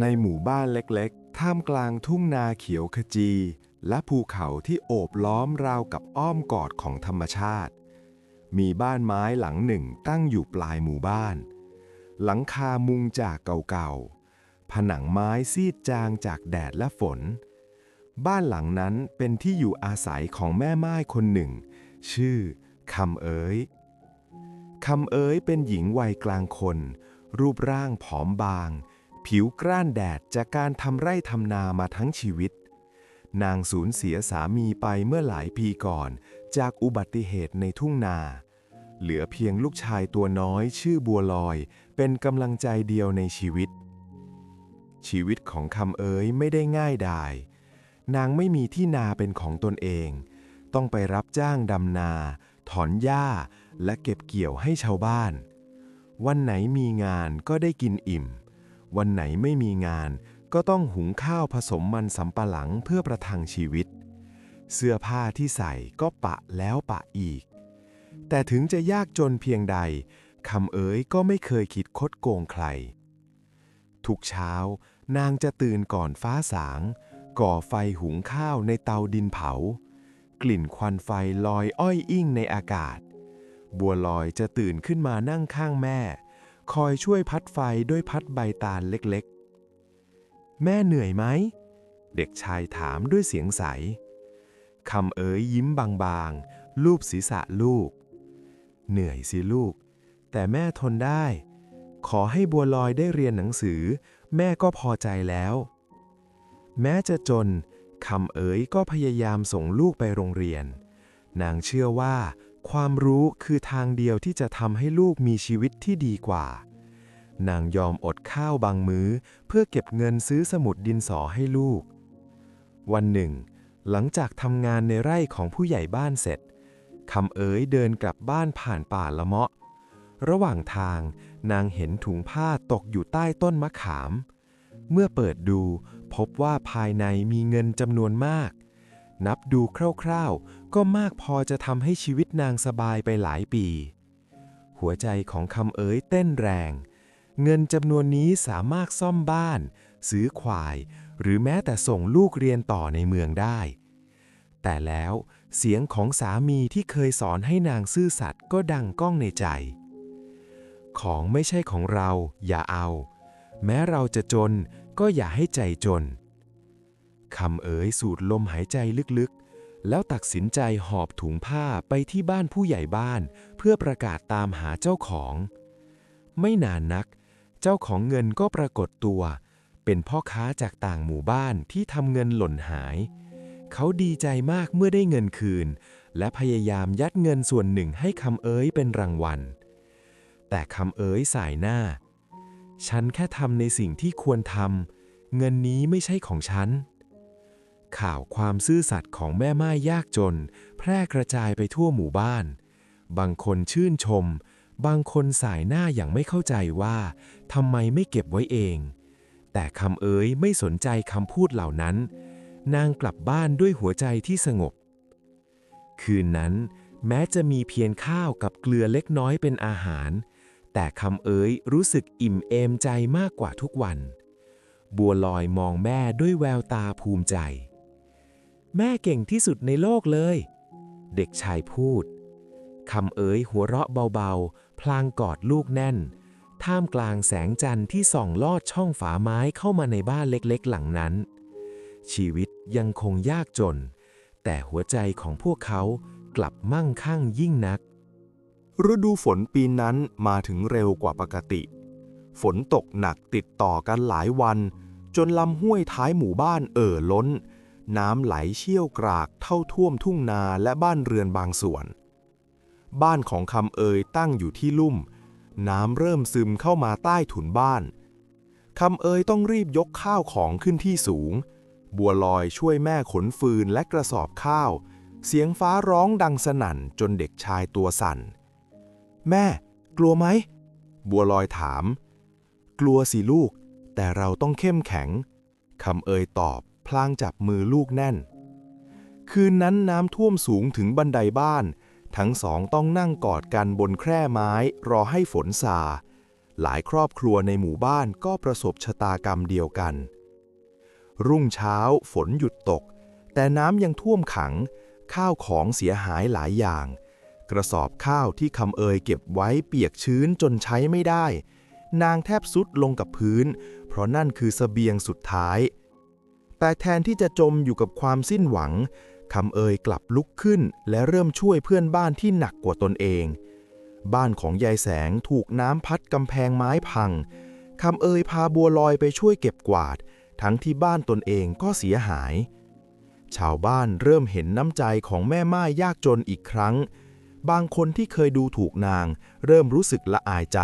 ในหมู่บ้านเล็กๆ ท่ามกลางทุ่งนาเขียวขจี และภูเขาที่โอบล้อมราวกับอ้อมกอดของธรรมชาติ มีบ้านไม้หลังหนึ่งตั้งอยู่ปลายหมู่บ้าน หลังคามุงจากเก่าๆ ผนังไม้ซีดจางจากแดดและฝน บ้านหลังนั้นเป็นที่อยู่อาศัยของแม่ไม้คนหนึ่ง ชื่อคำเอ๋ยคำเอ๋ยเป็นหญิงวัยกลางคน รูปร่างผอมบาง ผิวกร้านแดดจากการทำไร่ทำนามาทั้งชีวิต นางสูญเสียสามีไปเมื่อหลายปีก่อน จากอุบัติเหตุในทุ่งนา เหลือเพียงลูกชายตัวน้อยชื่อบัวลอย เป็นกำลังใจเดียวในชีวิต ชีวิตของคำเอ๋ยไม่ได้ง่ายดาย นางไม่มีที่นาเป็นของตนเอง ต้องไปรับจ้างดำนา ถอนหญ้า และเก็บเกี่ยวให้ชาวบ้าน วันไหนมีงานก็ได้กินอิ่ม วันไหนไม่มีงาน ก็ต้องหุงข้าวผสมมันสำปะหลังเพื่อประทังชีวิต เสื้อผ้าที่ใส่ก็ปะแล้วปะอีก แต่ถึงจะยากจนเพียงใดคำเอ๋ยก็ไม่เคยคิดคดโกงใคร ทุกเช้านางจะตื่นก่อนฟ้าสาง ก่อไฟหุงข้าวในเตาดินเผา กลิ่นควันไฟลอยอ้อยอิ่งในอากาศ บัวลอยจะตื่นขึ้นมานั่งข้างแม่ คอยช่วยพัดไฟด้วยพัดใบตาลเล็กๆ แม่เหนื่อยไหม เด็กชายถามด้วยเสียงใส คำเอ๋ยยิ้มบางๆ ลูบศีรษะลูก เหนื่อยสิลูก แต่แม่ทนได้ ขอให้บัวลอยได้เรียนหนังสือ แม่ก็พอใจแล้ว แม้จะจนคำเอ๋ยก็พยายามส่งลูกไปโรงเรียน นางเชื่อว่า ความรู้คือทางเดียวที่จะทำให้ลูกมีชีวิตที่ดีกว่า นางยอมอดข้าวบางมื้อ เพื่อเก็บเงินซื้อสมุดดินสอให้ลูก วันหนึ่ง หลังจากทำงานในไร่ของผู้ใหญ่บ้านเสร็จคำเอ๋ยเดินกลับบ้านผ่านป่าละเมาะ ระหว่างทางนางเห็นถุงผ้าตกอยู่ใต้ต้นมะขาม เมื่อเปิดดูพบว่าภายในมีเงินจำนวนมาก นับดูคร่าวๆ ก็มากพอจะทำให้ชีวิตนางสบายไปหลายปี หัวใจของคำเอ๋ยเต้นแรง เงินจำนวนนี้สามารถซ่อมบ้าน ซื้อควาย หรือแม้แต่ส่งลูกเรียนต่อในเมืองได้ แต่แล้วเสียงของสามีที่เคยสอนให้นางซื่อสัตย์ก็ดังก้องในใจ ของไม่ใช่ของเราอย่าเอา แม้เราจะจนก็อย่าให้ใจจน คำเอ๋ยสูดลมหายใจลึกๆ แล้วตัดสินใจหอบถุงผ้าไปที่บ้านผู้ใหญ่บ้าน เพื่อประกาศตามหาเจ้าของ ไม่นานนัก เจ้าของเงินก็ปรากฏตัว เป็นพ่อค้าจากต่างหมู่บ้านที่ทำเงินหล่นหาย เขาดีใจมากเมื่อได้เงินคืน และพยายามยัดเงินส่วนหนึ่งให้คำเอ๋ยเป็นรางวัล แต่คำเอ๋ยสายหน้า ฉันแค่ทำในสิ่งที่ควรทำเงินนี้ไม่ใช่ของฉัน ข่าวความซื่อสัตย์ของแม่ไม้ยากจน แพร่กระจายไปทั่วหมู่บ้าน บางคนชื่นชม บางคนสายหน้าอย่างไม่เข้าใจว่าทำไมไม่เก็บไว้เอง แต่คำเอ๋ยไม่สนใจคำพูดเหล่านั้น นางกลับบ้านด้วยหัวใจที่สงบ คืนนั้น แม้จะมีเพียงข้าวกับเกลือเล็กน้อยเป็นอาหาร แต่คำเอ๋ยรู้สึกอิ่มเอมใจมากกว่าทุกวันบัวลอยมองแม่ด้วยแววตาภูมิใจ แม่เก่งที่สุดในโลกเลย เด็กชายพูดคำเอ๋ยหัวเราะเบาๆ พลางกอดลูกแน่น ท่ามกลางแสงจันทร์ที่ส่องลอดช่องฝาไม้เข้ามาในบ้านเล็กๆ หลังนั้น ชีวิตยังคงยากจน แต่หัวใจของพวกเขากลับมั่งคั่งยิ่งนัก ฤดูฝนปีนั้นมาถึงเร็วกว่าปกติ ฝนตกหนักติดต่อกันหลายวัน จนลำห้วยท้ายหมู่บ้านเอ่อล้น น้ำไหลเชี่ยวกรากเท่าท่วมทุ่งนาและบ้านเรือนบางส่วน บ้านของคำเอยตั้งอยู่ที่ลุ่ม น้ำเริ่มซึมเข้ามาใต้ถุนบ้านคำเอยต้องรีบยกข้าวของขึ้นที่สูง บัวลอยช่วยแม่ขนฟืนและกระสอบข้าว เสียงฟ้าร้องดังสนั่นจนเด็กชายตัวสั่น แม่ กลัวไหม บัวลอยถาม กลัวสิลูก แต่เราต้องเข้มแข็งคำเอยตอบ พลางจับมือลูกแน่น คืนนั้นน้ำท่วมสูงถึงบันไดบ้าน ทั้งสองต้องนั่งกอดกันบนแคร่ไม้รอให้ฝนซาหลายครอบครัวในหมู่บ้านก็ประสบชะตากรรมเดียวกัน รุ่งเช้าฝนหยุดตก แต่น้ำยังท่วมขัง ข้าวของเสียหายหลายอย่าง กระสอบข้าวที่คำเอยเก็บไว้เปียกชื้นจนใช้ไม่ได้ นางแทบสุดลงกับพื้น เพราะนั่นคือเสบียงสุดท้าย แต่แทนที่จะจมอยู่กับความสิ้นหวังคำเอยกลับลุกขึ้น และเริ่มช่วยเพื่อนบ้านที่หนักกว่าตนเอง บ้านของยายแสงถูกน้ำพัดกำแพงไม้พังคำเอยพาบัวลอยไปช่วยเก็บกวาด ทั้งที่บ้านตนเองก็เสียหาย ชาวบ้านเริ่มเห็นน้ำใจของแม่ไม้ยากจนอีกครั้ง บางคนที่เคยดูถูกนาง เริ่มรู้สึกละอายใจ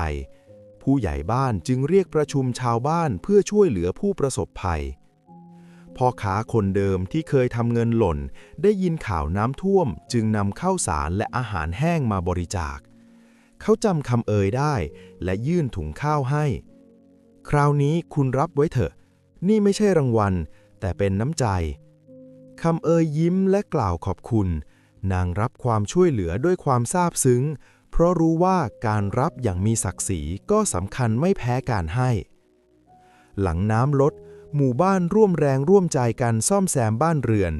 ผู้ใหญ่บ้านจึงเรียกประชุมชาวบ้านเพื่อช่วยเหลือผู้ประสบภัย พ่อค้าคนเดิมที่เคยทำเงินหล่น ได้ยินข่าวน้ำท่วม จึงนำข้าวสารและอาหารแห้งมาบริจาค เขาจำคำเอ่ยได้ และยื่นถุงข้าวให้ คราวนี้คุณรับไว้เถอะ นี่ไม่ใช่รางวัล แต่เป็นน้ำใจคำเอ่ยยิ้มและกล่าวขอบคุณ นางรับความช่วยเหลือด้วยความซาบซึ้ง เพราะรู้ว่าการรับอย่างมีศักดิ์ศรีก็สำคัญไม่แพ้การให้ หลังน้ำลด หมู่บ้านร่วมแรงร่วมใจกันซ่อมแซมบ้านเรือน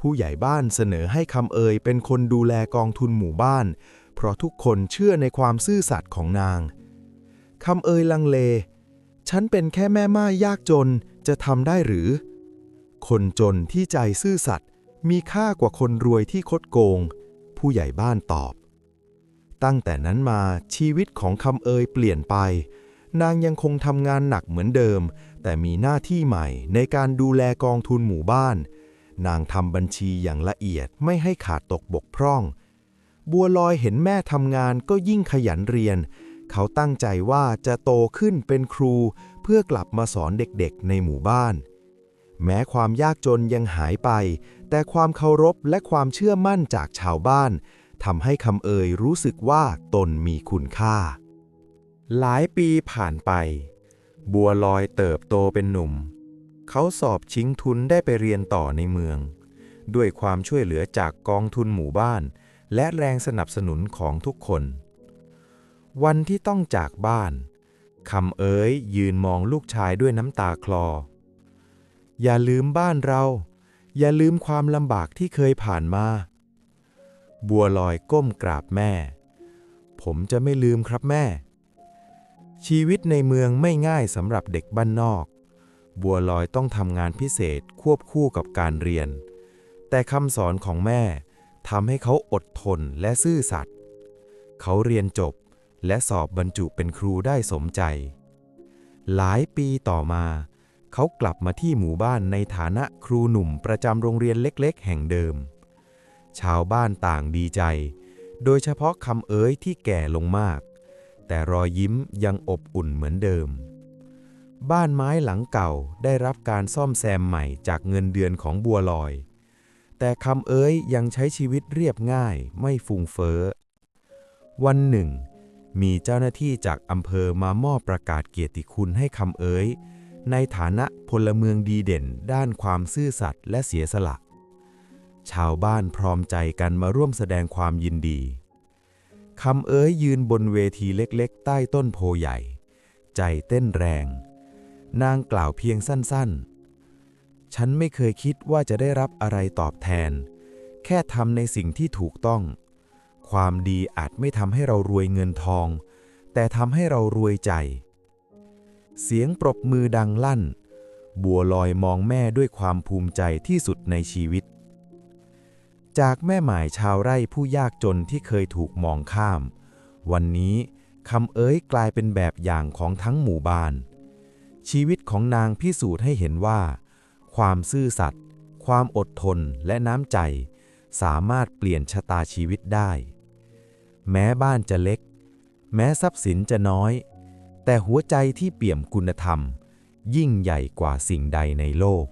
ผู้ใหญ่บ้านเสนอให้คำเอ่ยเป็นคนดูแลกองทุนหมู่บ้าน เพราะทุกคนเชื่อในความซื่อสัตย์ของนางคำเอ่ยลังเล ฉันเป็นแค่แม่ไม้ยากจนจะทำได้หรือ คนจนที่ใจซื่อสัตย์มีค่ากว่าคนรวยที่คดโกง ผู้ใหญ่บ้านตอบ ตั้งแต่นั้นมาชีวิตของคำเอยเปลี่ยนไป นางยังคงทำงานหนักเหมือนเดิม แต่มีหน้าที่ใหม่ในการดูแลกองทุนหมู่บ้าน นางทำบัญชีอย่างละเอียดไม่ให้ขาดตกบกพร่อง บัวลอยเห็นแม่ทำงานก็ยิ่งขยันเรียน เขาตั้งใจว่าจะโตขึ้นเป็นครู เพื่อกลับมาสอนเด็กๆ ในหมู่บ้าน แม้ความยากจนยังหายไป แต่ความเคารพและความเชื่อมั่นจากชาวบ้านทำให้คำเอ่ยรู้สึกว่าตนมีคุณค่า หลายปีผ่านไป บัวลอยเติบโตเป็นหนุ่ม เขาสอบชิงทุนได้ไปเรียนต่อในเมือง ด้วยความช่วยเหลือจากกองทุนหมู่บ้าน และแรงสนับสนุนของทุกคน วันที่ต้องจากบ้านคำเอ๋ยยืนมองลูกชายด้วยน้ำตาคลอ อย่าลืมบ้านเรา อย่าลืมความลำบากที่เคยผ่านมา บัวลอยก้มกราบแม่ ผมจะไม่ลืมครับแม่ ชีวิตในเมืองไม่ง่ายสำหรับเด็กบ้านนอก บัวลอยต้องทำงานพิเศษควบคู่กับการเรียน แต่คำสอนของแม่ทำให้เขาอดทนและซื่อสัตย์ เขาเรียนจบและสอบบรรจุเป็นครูได้สมใจ หลายปีต่อมา เขากลับมาที่หมู่บ้านในฐานะครูหนุ่มประจำโรงเรียนเล็กๆ แห่งเดิม ชาวบ้านต่างดีใจ โดยเฉพาะคำเอ๋ยที่แก่ลงมาก แต่รอยยิ้มยังอบอุ่นเหมือนเดิม บ้านไม้หลังเก่าได้รับการซ่อมแซมใหม่จากเงินเดือนของบัวลอย แต่คำเอ๋ยยังใช้ชีวิตเรียบง่ายไม่ฟุ่งเฟ้อ วันหนึ่ง มีเจ้าหน้าที่จากอำเภอมามอบประกาศเกียรติคุณให้คำเอ๋ยในฐานะพลเมืองดีเด่นด้านความซื่อสัตย์และเสียสละ ชาวบ้านพร้อมใจกันมาร่วมแสดงความยินดี คำเอ๋ยยืนบนเวทีเล็กๆ ใต้ต้นโพใหญ่ ใจเต้นแรง นางกล่าวเพียงสั้นๆ ฉันไม่เคยคิดว่าจะได้รับอะไรตอบแทน แค่ทำในสิ่งที่ถูกต้อง ความดีอาจไม่ทำให้เรารวยเงินทอง แต่ทำให้เรารวยใจ เสียงปรบมือดังลั่น บัวลอยมองแม่ด้วยความภูมิใจที่สุดในชีวิต จากแม่หมายชาวไร่ผู้ยากจนที่เคยถูกมองข้าม วันนี้คำเอ๋ยกลายเป็นแบบอย่างของทั้งหมู่บ้าน ชีวิตของนางพิสูจน์ให้เห็นว่า ความซื่อสัตย์ความอดทนและน้ำใจ สามารถเปลี่ยนชะตาชีวิตได้ แม้บ้านจะเล็ก แม้ทรัพย์สินจะน้อย แต่หัวใจที่เปี่ยมคุณธรรม ยิ่งใหญ่กว่าสิ่งใดในโลก